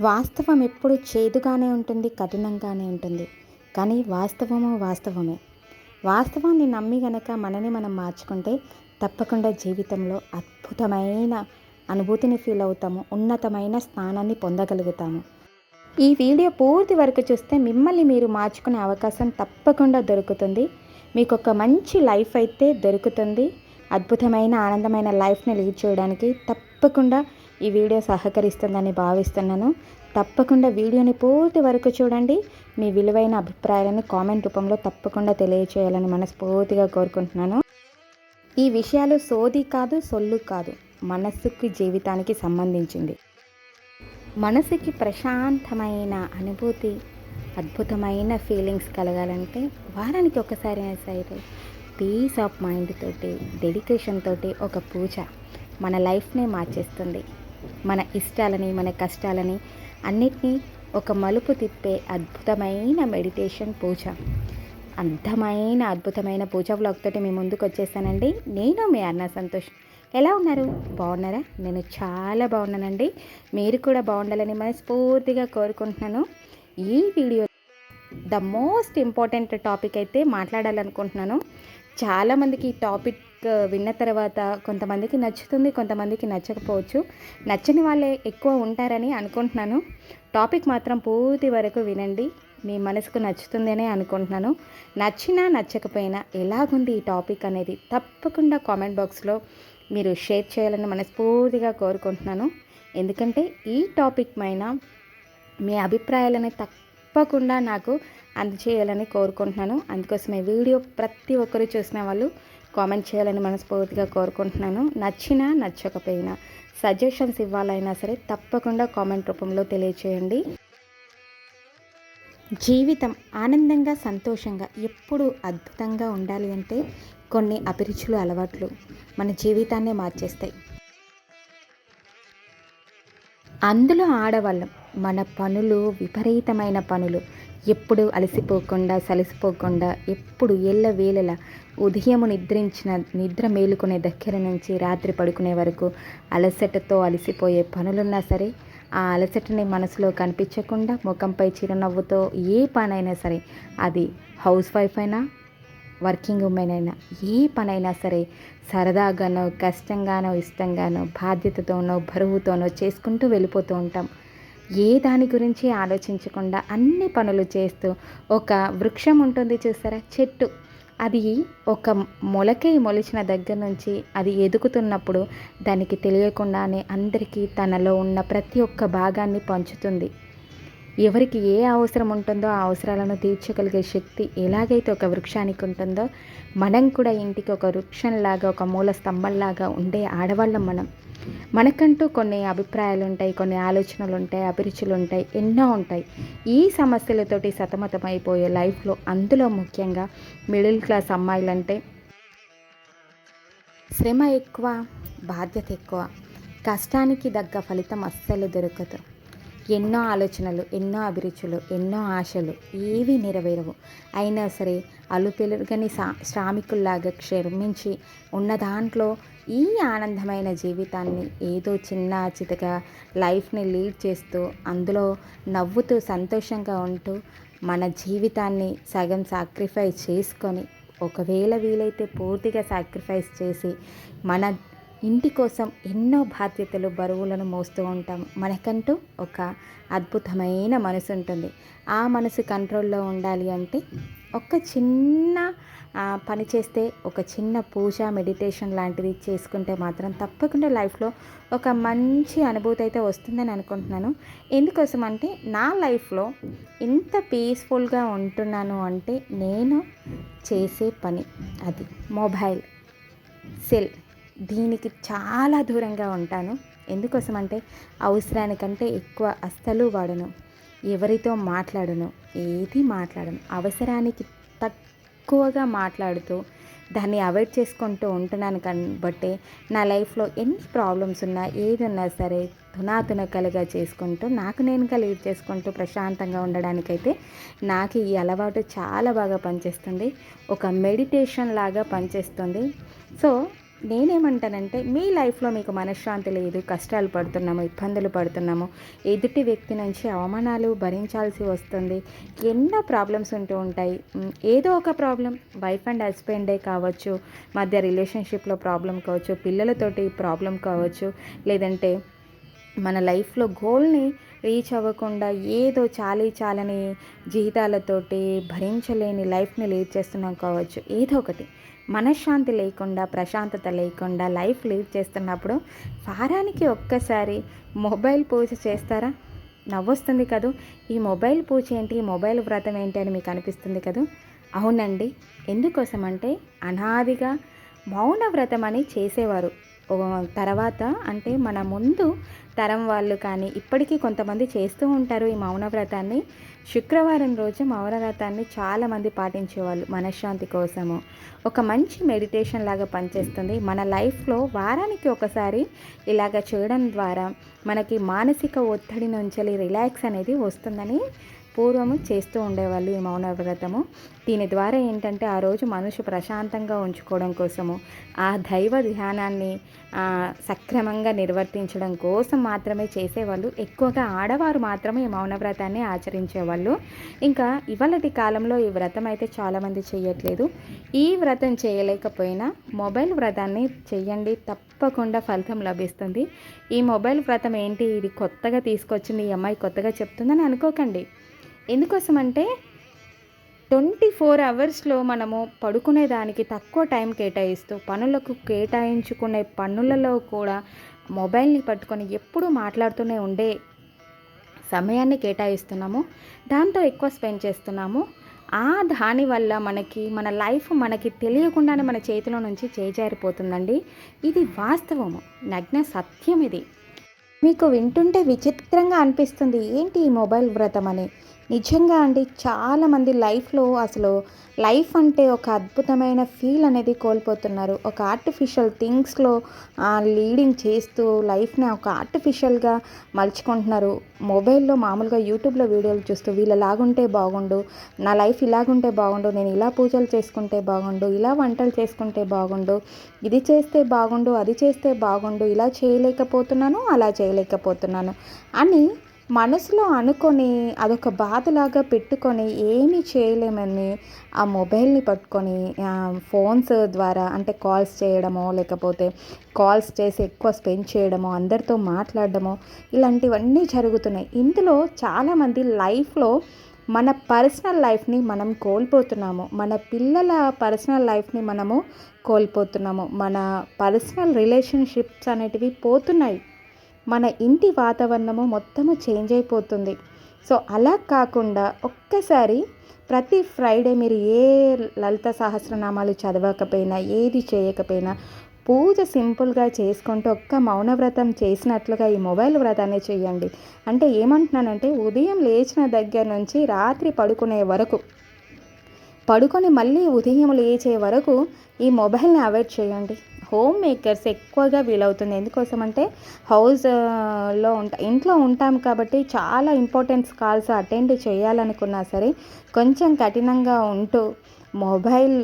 వాస్తవం ఎప్పుడు చేదుగానే ఉంటుంది కఠినంగానే ఉంటుంది. కానీ వాస్తవము వాస్తవమే. వాస్తవాన్ని నమ్మి గనక మనని మనం మార్చుకుంటే తప్పకుండా జీవితంలో అద్భుతమైన అనుభూతిని ఫీల్ అవుతాము ఉన్నతమైన స్థానాన్ని పొందగలుగుతాము. ఈ వీడియో పూర్తి వరకు చూస్తే మిమ్మల్ని మీరు మార్చుకునే అవకాశం తప్పకుండా దొరుకుతుంది. మీకు ఒక మంచి లైఫ్ అయితే దొరుకుతుంది. అద్భుతమైన ఆనందమైన లైఫ్ని లీడ్ చేయడానికి తప్పకుండా ఈ వీడియో సహకరిస్తుందని భావిస్తున్నాను. తప్పకుండా వీడియోని పూర్తి వరకు చూడండి. మీ విలువైన అభిప్రాయాలను కామెంట్ రూపంలో తప్పకుండా తెలియచేయాలని మనస్ఫూర్తిగా కోరుకుంటున్నాను. ఈ విషయాలు సోది కాదు సొల్లు కాదు. మనస్సుకి జీవితానికి సంబంధించింది. మనసుకి ప్రశాంతమైన అనుభూతి అద్భుతమైన ఫీలింగ్స్ కలగాలంటే వారానికి ఒకసారి అయినా సరే పీస్ ఆఫ్ మైండ్ తోటి డెడికేషన్ తోటి ఒక పూజ మన లైఫ్నే మార్చేస్తుంది. మన ఇష్టాలని మన కష్టాలని అన్నిటినీ ఒక మలుపు తిప్పే అద్భుతమైన మెడిటేషన్ పూజ. అర్థమైన అద్భుతమైన పూజ వ్లాగ్ తోటి మీ ముందుకు వచ్చేసానండి. నేను మీ అన్న సంతోష్. ఎలా ఉన్నారు? బాగున్నారా? నేను చాలా బాగున్నానండి. మీరు కూడా బాగుండాలని మనస్ఫూర్తిగా కోరుకుంటున్నాను. ఈ video the most important topic అయితే మాట్లాడాలనుకుంటున్నాను. చాలామందికి ఈ టాపిక్ విన్న తర్వాత కొంతమందికి నచ్చుతుంది కొంతమందికి నచ్చకపోవచ్చు. నచ్చని వాళ్ళే ఎక్కువ ఉంటారని అనుకుంటున్నాను. టాపిక్ మాత్రం పూర్తి వరకు వినండి. మీ మనసుకు నచ్చుతుందనే అనుకుంటున్నాను. నచ్చినా నచ్చకపోయినా ఎలాగుంది ఈ టాపిక్ అనేది తప్పకుండా కామెంట్ బాక్స్లో మీరు షేర్ చేయాలని మనస్ఫూర్తిగా కోరుకుంటున్నాను. ఎందుకంటే ఈ టాపిక్ పైన మీ అభిప్రాయాలని తప్పకుండా నాకు అందచేయాలని కోరుకుంటున్నాను. అందుకోసమే వీడియో ప్రతి ఒక్కరు చూసిన వాళ్ళు కామెంట్ చేయాలని మనస్ఫూర్తిగా కోరుకుంటున్నాను. నచ్చినా నచ్చకపోయినా సజెషన్స్ ఇవ్వాలైనా సరే తప్పకుండా కామెంట్ రూపంలో తెలియచేయండి. జీవితం ఆనందంగా సంతోషంగా ఎప్పుడు అద్భుతంగా ఉండాలి అంటే కొన్ని అభిరుచులు అలవాట్లు మన జీవితాన్నే మార్చేస్తాయి. అందులో ఆడవాళ్ళం మన పనులు విపరీతమైన పనులు. ఎప్పుడు అలసిపోకుండా సలసిపోకుండా ఎప్పుడు ఎల్ల వేళల ఉదయం నిద్రించిన నిద్ర మేలుకునే దగ్గర నుంచి రాత్రి పడుకునే వరకు అలసటతో అలసిపోయే పనులున్నా సరే ఆ అలసటని మనసులో కనిపించకుండా ముఖంపై చిరునవ్వుతో ఏ పనైనా సరే అది హౌస్ వైఫ్ అయినా వర్కింగ్ ఉమెన్ అయినా ఏ పనైనా సరే సరదాగానో కష్టంగానో ఇష్టంగానో బాధ్యతతోనో బరువుతోనో చేసుకుంటూ వెళ్ళిపోతూ ఉంటాం. ఏ దాని గురించి ఆలోచించకుండా అన్ని పనులు చేస్తూ ఒక వృక్షం ఉంటుంది చూసారా? చెట్టు. అది ఒక మొలకై మొలిచిన దగ్గర నుంచి అది ఎదుగుతున్నప్పుడు దానికి తెలియకుండానే అందరికీ తనలో ఉన్న ప్రతి ఒక్క భాగాన్ని పంచుతుంది. ఎవరికి ఏ అవసరం ఉంటుందో ఆ అవసరాలను తీర్చగలిగే శక్తి ఎలాగైతే ఒక వృక్షానికి ఉంటుందో మనం కూడా ఇంటికి ఒక వృక్షంలాగా ఒక మూల స్తంభంలాగా ఉండే ఆడవాళ్ళం మనం. మనకంటూ కొన్ని అభిప్రాయాలు ఉంటాయి కొన్ని ఆలోచనలు ఉంటాయి అభిరుచులు ఉంటాయి ఎన్నో ఉంటాయి. ఈ సమస్యలతోటి సతమతమైపోయే లైఫ్లో అందులో ముఖ్యంగా మిడిల్ క్లాస్ అమ్మాయిలంటే శ్రమ ఎక్కువ బాధ్యత ఎక్కువ. కష్టానికి దగ్గ ఫలితం అస్సలు దొరకదు. ఎన్నో ఆలోచనలు ఎన్నో అభిరుచులు ఎన్నో ఆశలు ఏవి నెరవేరవు. అయినా సరే అలుపెలుగని సా శ్రామికుల్లాగా క్షమించి ఉన్న దాంట్లో ఈ ఆనందమైన జీవితాన్ని ఏదో చిన్న చితగా లైఫ్ని లీడ్ చేస్తూ అందులో నవ్వుతూ సంతోషంగా ఉంటూ మన జీవితాన్ని సగం సాక్రిఫైస్ చేసుకొని ఒకవేళ వీలైతే పూర్తిగా సాక్రిఫైస్ చేసి మన ఇంటి కోసం ఎన్నో బాధ్యతలు బరువులను మోస్తూ ఉంటాం. మనకంటూ ఒక అద్భుతమైన మనసు ఉంటుంది. ఆ మనసు కంట్రోల్లో ఉండాలి అంటే ఒక చిన్న పని చేస్తే ఒక చిన్న పూజ మెడిటేషన్ లాంటిది చేసుకుంటే మాత్రం తప్పకుండా లైఫ్లో ఒక మంచి అనుభూతి అయితే వస్తుందని అనుకుంటున్నాను. ఎందుకోసం అంటే నా లైఫ్లో ఇంత పీస్ఫుల్గా ఉంటున్నాను అంటే నేను చేసే పని అది. మొబైల్ సెల్ దీనికి చాలా దూరంగా ఉంటాను. ఎందుకోసం అంటే అవసరానికంటే ఎక్కువ అస్సలు వాడను. ఎవరితో మాట్లాడను ఏది మాట్లాడను. అవసరానికి తక్కువగా మాట్లాడుతూ దాన్ని అవాయిడ్ చేసుకుంటూ ఉంటున్నాను కాబట్టి నా లైఫ్లో ఎన్ని ప్రాబ్లమ్స్ ఉన్నా ఏది ఉన్నా సరే తునాతునకలుగా చేసుకుంటూ నాకు నేనుగా లీడ్ చేసుకుంటూ ప్రశాంతంగా ఉండడానికైతే నాకు ఈ అలవాటు చాలా బాగా పనిచేస్తుంది. ఒక మెడిటేషన్ లాగా పనిచేస్తుంది. సో నేనేమంటానంటే మీ లైఫ్లో మీకు మనశ్శాంతి లేదు కష్టాలు పడుతున్నాము ఇబ్బందులు పడుతున్నాము ఎదుటి వ్యక్తి నుంచి అవమానాలు భరించాల్సి వస్తుంది. ఎన్నో ప్రాబ్లమ్స్ ఉంటూ ఉంటాయి. ఏదో ఒక ప్రాబ్లం వైఫ్ అండ్ హస్బెండే కావచ్చు మధ్య రిలేషన్షిప్లో ప్రాబ్లం కావచ్చు పిల్లలతోటి ప్రాబ్లం కావచ్చు లేదంటే మన లైఫ్లో గోల్ని రీచ్ అవ్వకుండా ఏదో చాలీ చాలని జీతాలతోటి భరించలేని లైఫ్ని లీడ్ చేస్తున్నాం కావచ్చు. ఏదో ఒకటి. మనశ్శాంతి లేకుండా ప్రశాంతత లేకుండా లైఫ్ లీడ్ చేస్తున్నప్పుడు వారానికి ఒక్కసారి మొబైల్ పూజ చేస్తారా? నవ్వొస్తుంది కదూ. ఈ మొబైల్ పూజ ఏంటి? ఈ మొబైల్ వ్రతం ఏంటి అని మీకు అనిపిస్తుంది కదూ. అవునండి. ఎందుకోసం అంటే అనాదిగా మౌన వ్రతం అని చేసేవారు. తర్వాత అంటే మన ముందు తరం వాళ్ళు కానీ ఇప్పటికీ కొంతమంది చేస్తూ ఉంటారు ఈ మౌన వ్రతాన్ని. శుక్రవారం రోజు మౌన వ్రతాన్ని చాలామంది పాటించేవాళ్ళు మనశ్శాంతి కోసము. ఒక మంచి మెడిటేషన్ లాగా పనిచేస్తుంది. మన లైఫ్లో వారానికి ఒకసారి ఇలాగ చేయడం ద్వారా మనకి మానసిక ఒత్తిడి నుంచి రిలాక్స్ అనేది వస్తుందని పూర్వము చేస్తూ ఉండేవాళ్ళు ఈ మౌన వ్రతము దీని ద్వారా ఏంటంటే ఆ రోజు మనిషి ప్రశాంతంగా ఉంచుకోవడం కోసము ఆ దైవ ధ్యానాన్ని సక్రమంగా నిర్వర్తించడం కోసం మాత్రమే చేసేవాళ్ళు. ఎక్కువగా ఆడవారు మాత్రమే ఈ మౌన వ్రతాన్ని ఆచరించేవాళ్ళు. ఇంకా ఇవాళటి కాలంలో ఈ వ్రతం అయితే చాలామంది చేయట్లేదు. ఈ వ్రతం చేయలేకపోయినా మొబైల్ వ్రతాన్ని చేయండి తప్పకుండా ఫలితం లభిస్తుంది. ఈ మొబైల్ వ్రతం ఏంటి? ఇది కొత్తగా తీసుకొచ్చింది ఈ అమ్మాయి కొత్తగా చెప్తుందని అనుకోకండి. ఎందుకోసం అంటే ట్వంటీ ఫోర్ అవర్స్లో మనము పడుకునే దానికి తక్కువ టైం కేటాయిస్తూ పనులకు కేటాయించుకునే పనులలో కూడా మొబైల్ని పట్టుకొని ఎప్పుడూ మాట్లాడుతూనే ఉండే సమయాన్ని కేటాయిస్తున్నాము. దాంతో ఎక్కువ స్పెండ్ చేస్తున్నాము. ఆ దాని వల్ల మనకి మన లైఫ్ మనకి తెలియకుండానే మన చేతిలో నుంచి చేజారిపోతుందండి. ఇది వాస్తవము. నగ్న సత్యం ఇది. మీకు వింటుంటే విచిత్రంగా అనిపిస్తుంది ఏంటి ఈ మొబైల్ వ్రతం అని నిజంగా అండి చాలామంది లైఫ్లో అసలు లైఫ్ అంటే ఒక అద్భుతమైన ఫీల్ అనేది కోల్పోతున్నారు. ఒక ఆర్టిఫిషియల్ థింగ్స్లో లీడింగ్ చేస్తూ లైఫ్ని ఒక ఆర్టిఫిషియల్గా మలుచుకుంటున్నారు. మొబైల్లో మామూలుగా యూట్యూబ్లో వీడియోలు చూస్తూ వీళ్ళలాగుంటే బాగుండు నా లైఫ్ ఇలాగుంటే బాగుండు నేను ఇలా పూజలు చేసుకుంటే బాగుండు ఇలా వంటలు చేసుకుంటే బాగుండు ఇది చేస్తే బాగుండు అది చేస్తే బాగుండు ఇలా చేయలేకపోతున్నాను అలా చేయలేకపోతున్నాను అని మనసులో అనుకొని అదొక బాధలాగా పెట్టుకొని ఏమీ చేయలేమని ఆ మొబైల్ని పట్టుకొని ఫోన్స్ ద్వారా అంటే కాల్స్ చేయడమో లేకపోతే కాల్స్ చేసి ఎక్కువ స్పెండ్ చేయడమో అందరితో మాట్లాడడమో ఇలాంటివన్నీ జరుగుతున్నాయి. ఇందులో చాలామంది లైఫ్లో మన పర్సనల్ లైఫ్ని మనం కోల్పోతున్నాము. మన పిల్లల పర్సనల్ లైఫ్ని మనము కోల్పోతున్నాము. మన పర్సనల్ రిలేషన్షిప్స్ అనేటివి పోతున్నాయి. మన ఇంటి వాతావరణము మొత్తము చేంజ్ అయిపోతుంది. సో అలా కాకుండా ఒక్కసారి ప్రతి ఫ్రైడే మీరు ఏ లలిత సహస్రనామాలు చదవకపోయినా ఏది చేయకపోయినా పూజ సింపుల్గా చేసుకుంటూ ఒక్క మౌనవ్రతం చేసినట్లుగా ఈ మొబైల్ వ్రతాన్ని చేయండి. అంటే ఏమంటున్నానంటే ఉదయం లేచిన దగ్గర నుంచి రాత్రి పడుకునే వరకు పడుకొని మళ్ళీ ఉదయం లేచే వరకు ఈ మొబైల్ని అవాయిడ్ చేయండి. హోమ్ మేకర్స్ ఎక్కువగా వీలవుతుంది. ఎందుకోసం అంటే హౌస్లో ఉంటా ఇంట్లో ఉంటాం కాబట్టి చాలా ఇంపార్టెన్స్ కాల్స్ అటెండ్ చేయాలనుకున్నా సరే కొంచెం కఠినంగా ఉంటూ మొబైల్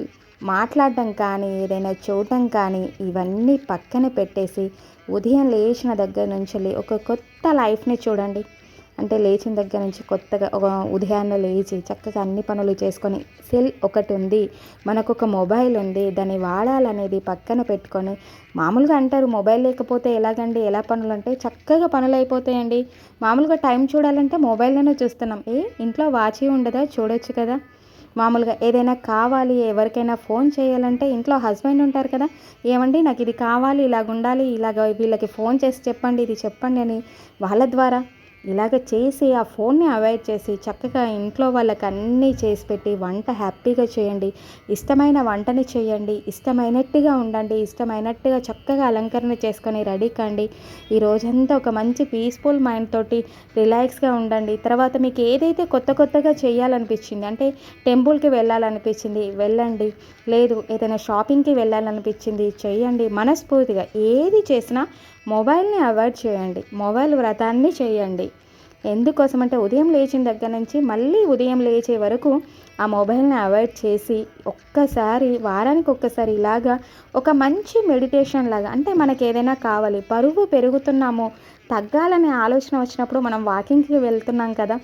మాట్లాడడం కానీ ఏదైనా చూడటం కానీ ఇవన్నీ పక్కన పెట్టేసి ఉదయం లేచిన దగ్గర నుంచి ఒక కొత్త లైఫ్ని చూడండి. అంటే లేచిన దగ్గర నుంచి కొత్తగా ఒక ఉదయాన్నే లేచి చక్కగా అన్ని పనులు చేసుకొని సెల్ ఒకటి ఉంది. మనకు ఒక మొబైల్ ఉంది. దాన్ని వాడాలనేది పక్కన పెట్టుకొని మామూలుగా అంటారు మొబైల్ లేకపోతే ఎలాగండి? ఎలా పనులు అంటే చక్కగా పనులు అయిపోతాయండి మామూలుగా టైం చూడాలంటే మొబైల్లోనే చూస్తున్నాం. ఏ ఇంట్లో వాచి ఉండదా? చూడొచ్చు కదా. మామూలుగా ఏదైనా కావాలి ఎవరికైనా ఫోన్ చేయాలంటే ఇంట్లో హస్బెండ్ ఉంటారు కదా. ఏమండి? నాకు ఇది కావాలి ఇలాగ ఉండాలి ఇలాగ వీళ్ళకి ఫోన్ చేసి చెప్పండి ఇది చెప్పండి అని వాళ్ళ ద్వారా ఇలాగ చేసి ఆ ఫోన్ని అవాయిడ్ చేసి చక్కగా ఇంట్లో వాళ్ళకి అన్నీ చేసి పెట్టి వంట హ్యాపీగా చేయండి. ఇష్టమైన వంటని చేయండి. ఇష్టమైనట్టుగా ఉండండి. ఇష్టమైనట్టుగా చక్కగా అలంకరణ చేసుకొని రెడీ కండి. ఈ రోజంతా ఒక మంచి పీస్ఫుల్ మైండ్ తోటి రిలాక్స్గా ఉండండి. తర్వాత మీకు ఏదైతే కొత్త కొత్తగా చేయాలనిపించింది అంటే టెంపుల్కి వెళ్ళాలనిపించింది వెళ్ళండి. లేదు ఏదైనా షాపింగ్కి వెళ్ళాలనిపించింది చేయండి. మనస్ఫూర్తిగా ఏది చేసినా మొబైల్ని అవాయిడ్ చేయండి. మొబైల్ వ్రతాన్ని చేయండి. ఎందుకోసం అంటే ఉదయం లేచిన దగ్గర నుంచి మళ్ళీ ఉదయం లేచే వరకు ఆ మొబైల్ని అవాయిడ్ చేసి ఒక్కసారి వారానికి ఒక్కసారి ఇలాగా ఒక మంచి మెడిటేషన్ లాగా అంటే మనకి ఏదైనా కావాలి పరువు పెరుగుతున్నాము తగ్గాలనే ఆలోచన వచ్చినప్పుడు మనం వాకింగ్కి వెళ్తున్నాం కదా.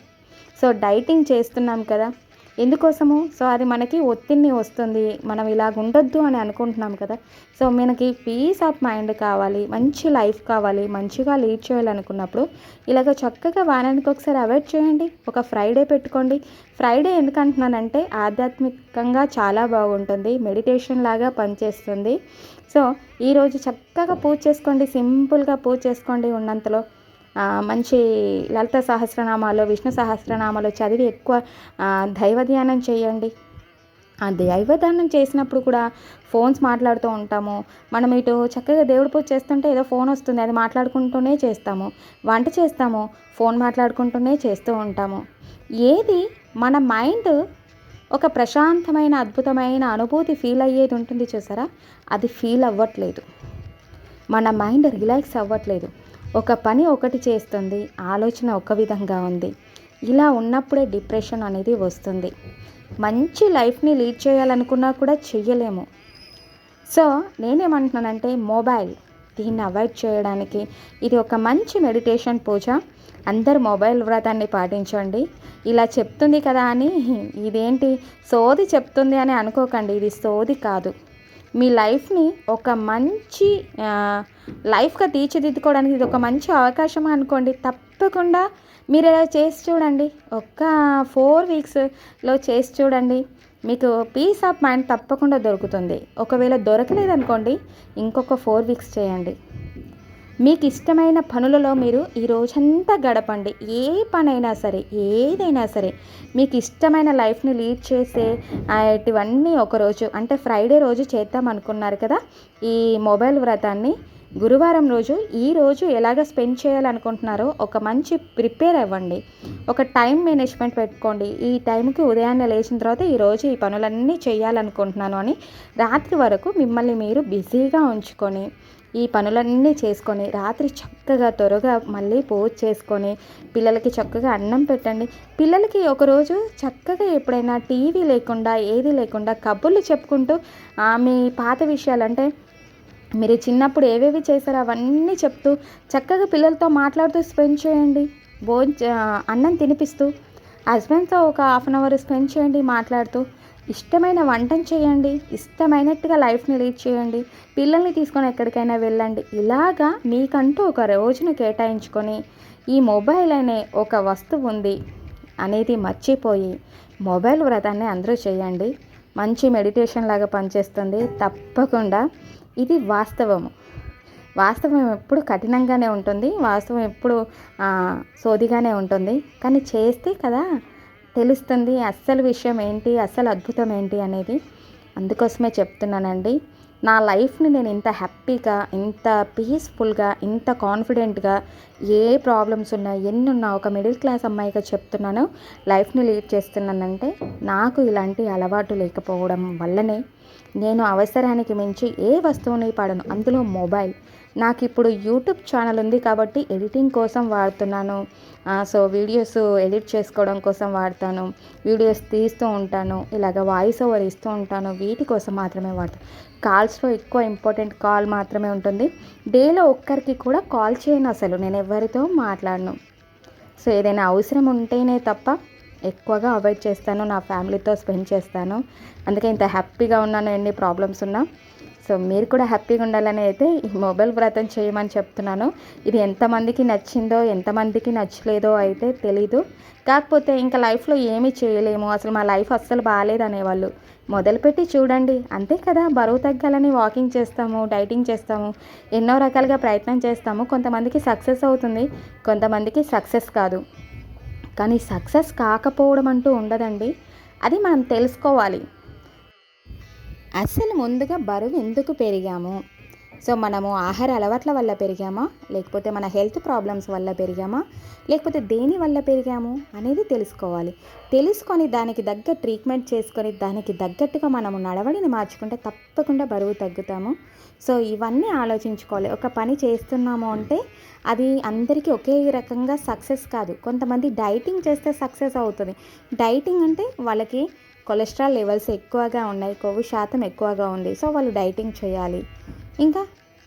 సో డైటింగ్ చేస్తున్నాం కదా. ఎందుకోసము? సో అది మనకి ఒత్తిడిని వస్తుంది. మనం ఇలాగ ఉండొద్దు అని అనుకుంటున్నాం కదా. సో మనకి పీస్ ఆఫ్ మైండ్ కావాలి మంచి లైఫ్ కావాలి మంచిగా లీడ్ చేయాలనుకున్నప్పుడు ఇలాగ చక్కగా వారానికి ఒకసారి అవాయిడ్ చేయండి. ఒక ఫ్రైడే పెట్టుకోండి. ఫ్రైడే ఎందుకంటున్నానంటే ఆధ్యాత్మికంగా చాలా బాగుంటుంది. మెడిటేషన్ లాగా పనిచేస్తుంది. సో ఈరోజు చక్కగా పూజ చేసుకోండి. సింపుల్గా పూజ చేసుకోండి ఉన్నంతలో. మంచి లలిత సహస్రనామాలు విష్ణు సహస్రనామాలు చదివి ఎక్కువ దైవ ధ్యానం చేయండి. ఆ దైవదానం చేసినప్పుడు కూడా ఫోన్స్ మాట్లాడుతూ ఉంటాము. మనం ఇటు చక్కగా దేవుడి పూజ చేస్తుంటే ఏదో ఫోన్ వస్తుంది అది మాట్లాడుకుంటూనే చేస్తాము. వంట చేస్తాము ఫోన్ మాట్లాడుకుంటూనే చేస్తూ ఉంటాము. ఏది మన మైండ్ ఒక ప్రశాంతమైన అద్భుతమైన అనుభూతి ఫీల్ అయ్యేది ఉంటుంది చూసారా? అది ఫీల్ అవ్వట్లేదు. మన మైండ్ రిలాక్స్ అవ్వట్లేదు. ఒక పని ఒకటి చేస్తుంది ఆలోచన ఒక విధంగా ఉంది. ఇలా ఉన్నప్పుడే డిప్రెషన్ అనేది వస్తుంది. మంచి లైఫ్ని లీడ్ చేయాలనుకున్నా కూడా చెయ్యలేము. సో నేనేమంటున్నానంటే మొబైల్ దీన్ని అవాయిడ్ చేయడానికి. ఇది ఒక మంచి మెడిటేషన్ పూజ. అందరు మొబైల్ వ్రతాన్ని పాటించండి. ఇలా చెప్తుంది కదా అని ఇదేంటి? సోది చెప్తుంది అని అనుకోకండి. ఇది సోది కాదు. మీ లైఫ్ని ఒక మంచి లైఫ్గా తీర్చిదిద్దుకోవడానికి ఇది ఒక మంచి అవకాశం అనుకోండి. తప్పకుండా మీరు ఇలా చేసి చూడండి. ఒక్క ఫోర్ వీక్స్లో చేసి చూడండి. మీకు పీస్ ఆఫ్ మైండ్ తప్పకుండా దొరుకుతుంది. ఒకవేళ దొరకలేదనుకోండి ఇంకొక ఫోర్ వీక్స్ చేయండి. మీకు ఇష్టమైన పనులలో మీరు ఈ రోజంతా గడపండి. ఏ పనైనా సరే ఏదైనా సరే మీకు ఇష్టమైన లైఫ్ని లీడ్ చేసే ఇటువన్నీ ఒకరోజు అంటే ఫ్రైడే రోజు చేద్దాం అనుకున్నారు కదా? ఈ మొబైల్ వ్రతాన్ని గురువారం రోజు ఈ రోజు ఎలాగ స్పెండ్ చేయాలనుకుంటున్నారో ఒక మంచి ప్రిపేర్ అవ్వండి. ఒక టైం మేనేజ్మెంట్ పెట్టుకోండి. ఈ టైంకి ఉదయాన్నే లేచిన తర్వాత ఈరోజు ఈ పనులన్నీ చేయాలనుకుంటున్నాను అని రాత్రి వరకు మిమ్మల్ని మీరు బిజీగా ఉంచుకొని ఈ పనులన్నీ చేసుకొని రాత్రి చక్కగా త్వరగా మళ్ళీ పూజ చేసుకొని పిల్లలకి చక్కగా అన్నం పెట్టండి. పిల్లలకి ఒకరోజు చక్కగా ఎప్పుడైనా టీవీ లేకుండా ఏది లేకుండా కబుర్లు చెప్పుకుంటూ మీ పాత విషయాలు అంటే మీరు చిన్నప్పుడు ఏవేవి చేశారో అవన్నీ చెప్తూ చక్కగా పిల్లలతో మాట్లాడుతూ స్పెండ్ చేయండి. భోజ అన్నం తినిపిస్తూ హస్బెండ్తో ఒక హాఫ్ అన్ అవర్ స్పెండ్ చేయండి మాట్లాడుతూ. ఇష్టమైన వంటను చేయండి ఇష్టమైనట్టుగా లైఫ్ని లీడ్ చేయండి పిల్లల్ని తీసుకొని ఎక్కడికైనా వెళ్ళండి. ఇలాగా మీకంటూ ఒక రోజును కేటాయించుకొని ఈ మొబైల్ అనే ఒక వస్తువు ఉంది అనేది మర్చిపోయి మొబైల్ వ్రతాన్ని అందరూ చేయండి. మంచి మెడిటేషన్ లాగా పనిచేస్తుంది. తప్పకుండా ఇది వాస్తవము. వాస్తవం ఎప్పుడు కఠినంగానే ఉంటుంది వాస్తవం ఎప్పుడు సోదిగానే ఉంటుంది. కానీ చేస్తే కదా తెలుస్తుంది అస్సలు విషయం ఏంటి అస్సలు అద్భుతం ఏంటి అనేది అందుకోసమే చెప్తున్నానండి. నా లైఫ్ని నేను ఇంత హ్యాపీగా ఇంత పీస్ఫుల్గా ఇంత కాన్ఫిడెంట్గా ఏ ప్రాబ్లమ్స్ ఉన్నా ఎన్ని ఉన్నా ఒక మిడిల్ క్లాస్ అమ్మాయిగా చెప్తున్నాను లైఫ్ని లీడ్ చేస్తున్నానంటే నాకు ఇలాంటి అలవాటు లేకపోవడం వల్లనే నేను అవసరానికి మించి ఏ వస్తువుని పడను. అందులో మొబైల్ నాకు ఇప్పుడు యూట్యూబ్ ఛానల్ ఉంది కాబట్టి ఎడిటింగ్ కోసం వాడుతున్నాను. సో వీడియోస్ ఎడిట్ చేసుకోవడం కోసం వాడతాను. వీడియోస్ తీస్తూ ఉంటాను. ఇలాగ వాయిస్ ఓవర్ ఇస్తూ ఉంటాను. వీటి కోసం మాత్రమే వాడతాను కాల్స్లో ఎక్కువ ఇంపార్టెంట్ కాల్ మాత్రమే ఉంటుంది. డేలో ఒక్కరికి కూడా కాల్ చేయను అసలు. నేను ఎవరితో మాట్లాడను. సో ఏదైనా అవసరం ఉంటేనే తప్ప ఎక్కువగా అవాయిడ్ చేస్తాను. నా ఫ్యామిలీతో స్పెండ్ చేస్తాను. అందుకే ఇంత హ్యాపీగా ఉన్నాను. ఎన్ని ప్రాబ్లమ్స్ ఉన్నా. సో మీరు కూడా హ్యాపీగా ఉండాలని అయితే ఈ మొబైల్ వ్రతం చేయమని చెప్తున్నాను. ఇది ఎంతమందికి నచ్చిందో ఎంతమందికి నచ్చలేదో అయితే తెలీదు. కాకపోతే ఇంకా లైఫ్లో ఏమీ చేయలేము. అసలు మా లైఫ్ అస్సలు బాగాలేదు అనేవాళ్ళు. మొదలుపెట్టి చూడండి. అంతే కదా బరువు తగ్గాలని వాకింగ్ చేస్తాము డైటింగ్ చేస్తాము ఎన్నో రకాలుగా ప్రయత్నం చేస్తాము. కొంతమందికి సక్సెస్ అవుతుంది కొంతమందికి సక్సెస్ కాదు. కానీ సక్సెస్ కాకపోవడం అంటూ ఉండదండి. అది మనం తెలుసుకోవాలి. అసలు ముందుగా బరువు ఎందుకు పెరిగాము? సో మనము ఆహార అలవాట్ల వల్ల పెరిగామా? లేకపోతే మన హెల్త్ ప్రాబ్లమ్స్ వల్ల పెరిగామా? లేకపోతే దేని వల్ల పెరిగాము? అనేది తెలుసుకోవాలి. తెలుసుకొని దానికి దగ్గర ట్రీట్మెంట్ చేసుకొని దానికి తగ్గట్టుగా మనము నడవడిని మార్చుకుంటే తప్పకుండా బరువు తగ్గుతాము. సో ఇవన్నీ ఆలోచించుకోవాలి. ఒక పని చేస్తున్నాము అంటే అది అందరికీ ఒకే రకంగా సక్సెస్ కాదు. కొంతమంది డైటింగ్ చేస్తే సక్సెస్ అవుతుంది. డైటింగ్ అంటే వాళ్ళకి కొలెస్ట్రాల్ లెవెల్స్ ఎక్కువగా ఉన్నాయి కొవ్వు శాతం ఎక్కువగా ఉంది. సో వాళ్ళు డైటింగ్ చేయాలి. ఇంకా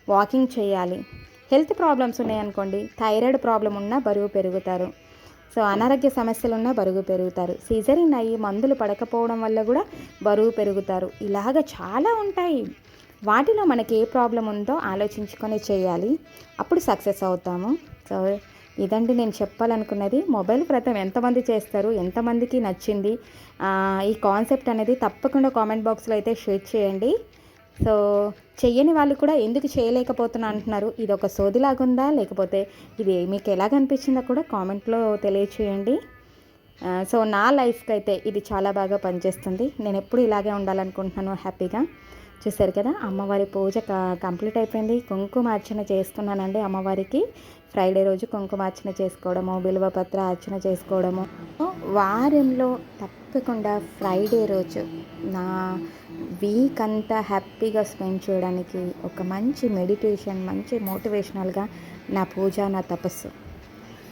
వాకింగ్ చేయాలి. హెల్త్ ప్రాబ్లమ్స్ ఉన్నాయనుకోండి థైరాయిడ్ ప్రాబ్లం ఉన్నా బరువు పెరుగుతారు. సో అనారోగ్య సమస్యలు ఉన్నా బరువు పెరుగుతారు. సీజరిన్ అయ్యి మందులు పడకపోవడం వల్ల కూడా బరువు పెరుగుతారు. ఇలాగ చాలా ఉంటాయి. వాటిలో మనకి ఏ ప్రాబ్లం ఉందో ఆలోచించుకొని చేయాలి. అప్పుడు సక్సెస్ అవుతాము. సో ఇదండి నేను చెప్పాలనుకున్నది. మొబైల్ వ్రతం ఎంతమంది చేస్తారు? ఎంతమందికి నచ్చింది? ఈ కాన్సెప్ట్ అనేది తప్పకుండా కామెంట్ బాక్స్లో అయితే షేర్ చేయండి. సో చెయ్యని వాళ్ళు కూడా ఎందుకు చేయలేకపోతున్నా అంటున్నారు. ఇది ఒక సోదిలాగుందా? లేకపోతే ఇది మీకు ఎలాగ అనిపించిందో కూడా కామెంట్లో తెలియచేయండి. సో నా లైఫ్కి అయితే ఇది చాలా బాగా పనిచేస్తుంది. నేను ఎప్పుడు ఇలాగే ఉండాలనుకుంటున్నాను హ్యాపీగా. చూసారు కదా అమ్మవారి పూజ కంప్లీట్ అయిపోయింది. కుంకుమార్చన చేసుకున్నానండి అమ్మవారికి. ఫ్రైడే రోజు కుంకుమార్చన చేసుకోవడము బిల్వపత్ర అర్చన చేసుకోవడము. వారంలో తప్పకుండా ఫ్రైడే రోజు నా వీక్ అంతా హ్యాపీగా స్పెండ్ చేయడానికి ఒక మంచి మెడిటేషన్ మంచి మోటివేషనల్గా నా పూజ నా తపస్సు.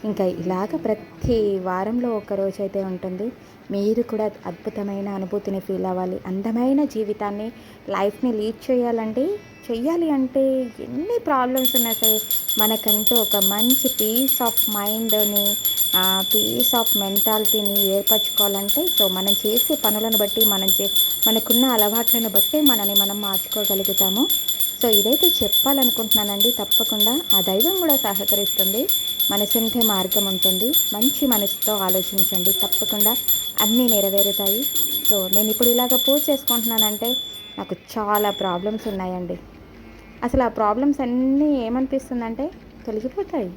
ఇంకా ఇలాగ ప్రతి వారంలో ఒక రోజు అయితే ఉంటుంది. మీరు కూడా అద్భుతమైన అనుభూతిని ఫీల్ అవ్వాలి. అందమైన జీవితాన్ని లైఫ్ని లీడ్ చేయాలంటే చెయ్యాలి అంటే ఎన్ని ప్రాబ్లమ్స్ ఉన్నా సరే మనకంటూ ఒక మంచి పీస్ ఆఫ్ మైండ్ని పీస్ ఆఫ్ మెంటాలిటీని ఏర్పరచుకోవాలంటే సో మనం చేసే పనులను బట్టి మనం చే మనకున్న అలవాట్లను బట్టి మనని మనం మార్చుకోగలుగుతాము. సో ఇదైతే చెప్పాలనుకుంటున్నానండి తప్పకుండా ఆ దైవం కూడా సహకరిస్తుంది. మనసుంటే మార్గం ఉంటుంది. మంచి మనసుతో ఆలోచించండి. తప్పకుండా అన్నీ నెరవేరుతాయి. సో నేను ఇప్పుడు ఇలాగ పూజ చేసుకుంటున్నానంటే నాకు చాలా ప్రాబ్లమ్స్ ఉన్నాయండి. అసలు ఆ ప్రాబ్లమ్స్ అన్నీ ఏమనిపిస్తుందంటే తొలగిపోతాయి.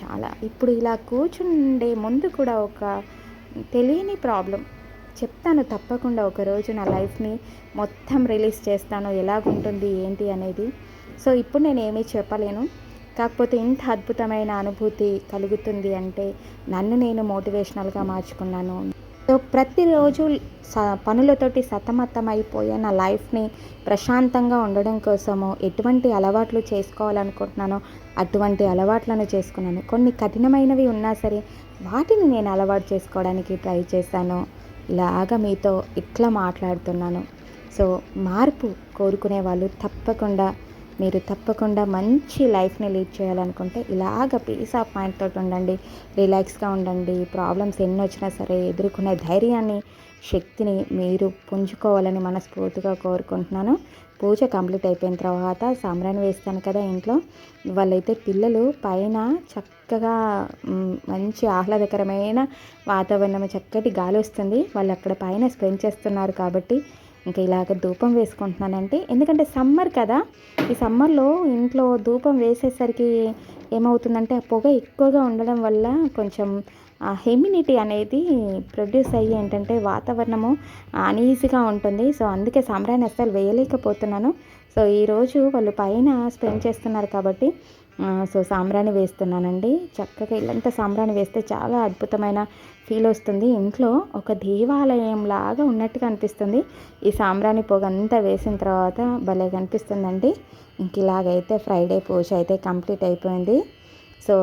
చాలా. ఇప్పుడు ఇలా కూర్చుండే ముందు కూడా ఒక తెలియని ప్రాబ్లం చెప్తాను తప్పకుండా ఒకరోజు నా లైఫ్ని మొత్తం రిలీజ్ చేస్తాను. ఎలాగుంటుంది ఏంటి అనేది. సో ఇప్పుడు నేను ఏమీ చెప్పలేను. కాకపోతే ఇంత అద్భుతమైన అనుభూతి కలుగుతుంది అంటే నన్ను నేను మోటివేషనల్గా మార్చుకున్నాను. సో ప్రతిరోజు స పనులతోటి సతమతమైపోయే నా లైఫ్ని ప్రశాంతంగా ఉండడం కోసము ఎటువంటి అలవాట్లు చేసుకోవాలనుకుంటున్నానో అటువంటి అలవాట్లను చేసుకున్నాను. కొన్ని కఠినమైనవి ఉన్నా సరే వాటిని నేను అలవాటు చేసుకోవడానికి ట్రై చేశాను. ఇలాగా మీతో ఇట్లా మాట్లాడుతున్నాను. సో మార్పు కోరుకునే వాళ్ళు తప్పకుండా మీరు తప్పకుండా మంచి లైఫ్ని లీడ్ చేయాలనుకుంటే ఇలాగ పీస్ ఆఫ్ మైండ్ తోటి ఉండండి రిలాక్స్గా ఉండండి. ప్రాబ్లమ్స్ ఎన్ని వచ్చినా సరే ఎదుర్కొనే ధైర్యాన్ని శక్తిని మీరు పుంజుకోవాలని మనస్ఫూర్తిగా కోరుకుంటున్నాను. పూజ కంప్లీట్ అయిపోయిన తర్వాత సాంబ్రాణి వేస్తాను కదా ఇంట్లో. వాళ్ళైతే పిల్లలు పైన చక్కగా మంచి ఆహ్లాదకరమైన వాతావరణం చక్కటి గాలి వస్తుంది. వాళ్ళు అక్కడ పైన స్పెండ్ చేస్తున్నారు కాబట్టి ఇంకా ఇలాగ ధూపం వేసుకుంటున్నానండి. ఎందుకంటే సమ్మర్ కదా ఈ సమ్మర్లో ఇంట్లో ధూపం వేసేసరికి ఏమవుతుందంటే ఆ పొగ ఎక్కువగా ఉండడం వల్ల కొంచెం ఆ హ్యూమినిటీ అనేది ప్రొడ్యూస్ అయ్యి ఏంటంటే వాతావరణము అనీజీగా ఉంటుంది. సో అందుకే సాంబ్రాన్ని అస్సలు వేయలేకపోతున్నాను. సో ఈరోజు వాళ్ళు పైన స్పెండ్ చేస్తున్నారు కాబట్టి సో సాంబ్రాణి వేస్తున్నానండి. చక్కగా ఇల్లంతా సాంబ్రాణి వేస్తే చాలా అద్భుతమైన ఫీల్ వస్తుంది. ఇంట్లో ఒక దేవాలయం లాగా ఉన్నట్టుగా అనిపిస్తుంది. ఈ సాంబ్రాణి పొగ అంతా వేసిన తర్వాత భలే కనిపిస్తుందండి. ఇంక ఇలాగైతే ఫ్రైడే పూజ అయితే కంప్లీట్ అయిపోయింది. సో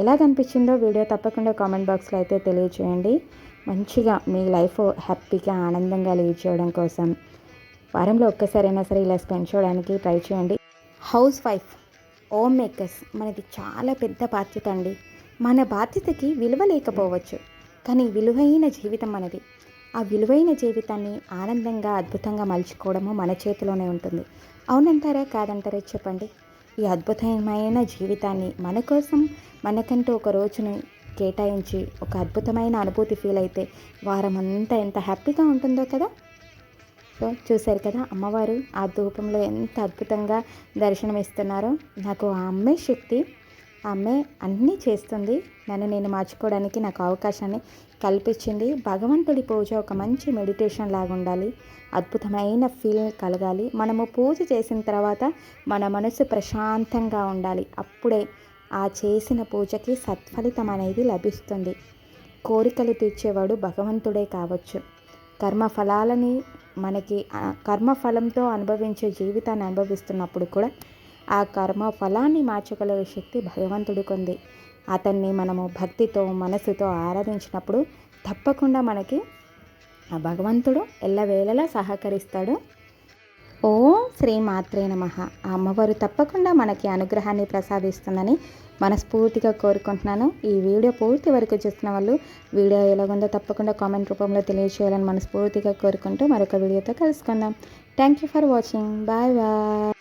ఎలా కనిపించిందో వీడియో తప్పకుండా కామెంట్ బాక్స్లో అయితే తెలియచేయండి. మంచిగా మీ లైఫ్ హ్యాపీగా ఆనందంగా లీడ్ చేయడం కోసం వారంలో ఒక్కసారైనా సరే ఇలా స్పెండ్ చేయడానికి ట్రై చేయండి. హౌస్ వైఫ్ హోమ్ మేకర్స్ మనది చాలా పెద్ద బాధ్యత అండి. మన బాధ్యతకి విలువ లేకపోవచ్చు కానీ విలువైన జీవితం మనది. ఆ విలువైన జీవితాన్ని ఆనందంగా అద్భుతంగా మలుచుకోవడము మన చేతిలోనే ఉంటుంది. అవునంటారా కాదంటారా చెప్పండి? ఈ అద్భుతమైన జీవితాన్ని మన కోసం మనకంటూ ఒక రోజుని కేటాయించి ఒక అద్భుతమైన అనుభూతి ఫీల్ అయితే వారం అంతా ఎంత హ్యాపీగా ఉంటుందో కదా? సో చూశారు కదా అమ్మవారు ఆ ధూపంలో ఎంత అద్భుతంగా దర్శనం ఇస్తున్నారో. నాకు ఆ అమ్మే శక్తి అమ్మే అన్నీ చేస్తుంది. నన్ను నేను మార్చుకోవడానికి నాకు అవకాశాన్ని కల్పించింది. భగవంతుడి పూజ ఒక మంచి మెడిటేషన్ లాగా ఉండాలి. అద్భుతమైన ఫీల్ కలగాలి. మనము పూజ చేసిన తర్వాత మన మనసు ప్రశాంతంగా ఉండాలి. అప్పుడే ఆ చేసిన పూజకి సత్ఫలితం అనేది లభిస్తుంది. కోరికలు తీర్చేవాడు భగవంతుడే కావచ్చు. కర్మ ఫలాలని మనకి కర్మఫలంతో అనుభవించే జీవితాన్ని అనుభవిస్తున్నప్పుడు కూడా ఆ కర్మ ఫలాన్ని మార్చగలిగే శక్తి భగవంతుడికి ఉంది. అతన్ని మనము భక్తితో మనసుతో ఆరాధించినప్పుడు తప్పకుండా మనకి ఆ భగవంతుడు ఎల్లవేళలా సహకరిస్తాడు. ఓం శ్రీ మాత్రే నమ. ఆ అమ్మవారు తప్పకుండా మనకి అనుగ్రహాన్ని ప్రసాదిస్తుందని మనస్ఫూర్తిగా కోరుకుంటున్నాను. ఈ వీడియో పూర్తి వరకు చూస్తున్న వాళ్ళు వీడియో ఎలాగుందో తప్పకుండా కామెంట్ రూపంలో తెలియజేయాలని మనస్ఫూర్తిగా కోరుకుంటూ మరొక వీడియోతో కలుసుకుందాం. Thank you for watching bye bye